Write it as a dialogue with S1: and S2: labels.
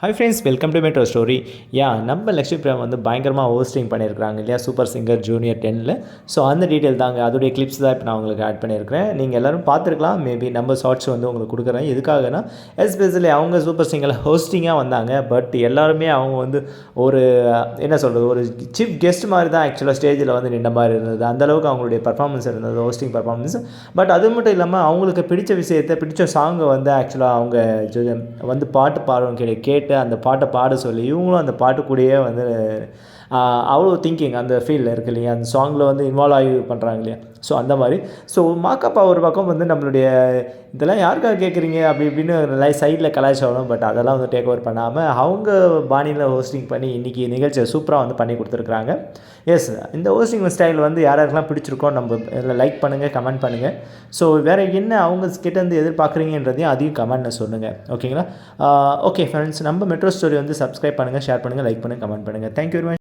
S1: Hi friends welcome to metro story யா நம்ம லக்ஷ்மி பிரியா வந்து பயங்கரமாக ஹோஸ்டிங் பண்ணியிருக்காங்க இல்லையா? சூப்பர் சிங்கர் ஜூனியர் டென்னில் ஸோ அந்த டீட்டெயில் தாங்க. அதோடைய கிளிப்ஸ் தான் இப்போ நான் உங்களுக்கு ஆட் பண்ணியிருக்கிறேன் நீங்கள் எல்லோரும் பார்த்துருக்கலாம். மேபி நம்ம ஷார்ட்ஸ் வந்து உங்களுக்கு கொடுக்குறேன். எதுக்காகனா எஸ்பெஷலி அவங்க சூப்பர் சிங்கரில் ஹோஸ்டிங்காக வந்தாங்க. பட் எல்லாருமே அவங்க வந்து ஒரு என்ன சொல்கிறது ஒரு சீஃப் கெஸ்ட் மாதிரி தான் ஆக்சுவலாக ஸ்டேஜில் வந்து நின்ற மாதிரி இருந்தது. அந்தளவுக்கு அவங்களுடைய பர்ஃபார்மன்ஸ் இருந்தது ஹோஸ்டிங் பர்ஃபார்மன்ஸ் பட் அது மட்டும் இல்லாமல் அவங்களுக்கு பிடிச்ச விஷயத்தை பிடிச்ச சாங்கை வந்து ஆக்சுவலாக அவங்க வந்து பாட்டு பாடுறவங்க கேட்டு கேட்டு அந்த பாட்டை பாட சொல்லி இவங்களும் அந்த பாட்டு கூடயே வந்து அவ்வளோ திங்கிங் அந்த ஃபீல்டில் இருக்கு இல்லையா? அந்த சாங்கில் வந்து இன்வால்வ் ஆகி பண்ணுறாங்க இல்லையா? ஸோ அந்த மாதிரி. ஸோ மாக்கப்பா ஒரு பக்கம் வந்து நம்மளுடைய இதெல்லாம் யாருக்காக கேட்குறீங்க? அப்படி இப்படின்னு லை சைடில் கலாய்ச்சாலும் பட் அதெல்லாம் வந்து டேக் ஓவர் பண்ணாமல் அவங்க பாணியில் ஹோஸ்டிங் பண்ணி இன்றைக்கி நிகழ்ச்சியை சூப்பராக வந்து பண்ணி கொடுத்துருக்குறாங்க. எஸ் இந்த ஹோஸ்டிங் ஸ்டைல் வந்து யார் யாருக்கெல்லாம் பிடிச்சிருக்கோ நம்ம இதில் லைக் பண்ணுங்கள் கமெண்ட் பண்ணுங்கள் ஸோ வேறு என்ன அவங்க கிட்டேருந்து எதிர்பார்க்குறீங்கன்றதையும் அதையும் கமெண்ட்டில் சொல்லுங்கள் ஓகேங்களா ஓகே ஃப்ரெண்ட்ஸ் நம்ம மெட்ரோ ஸ்டோரி வந்து சப்ஸ்கிரைப் பண்ணுங்கள் ஷேர் பண்ணுங்கள் லைக் பண்ணுங்கள் கமெண்ட் பண்ணுங்கள் தேங்க்யூ வெரி மச்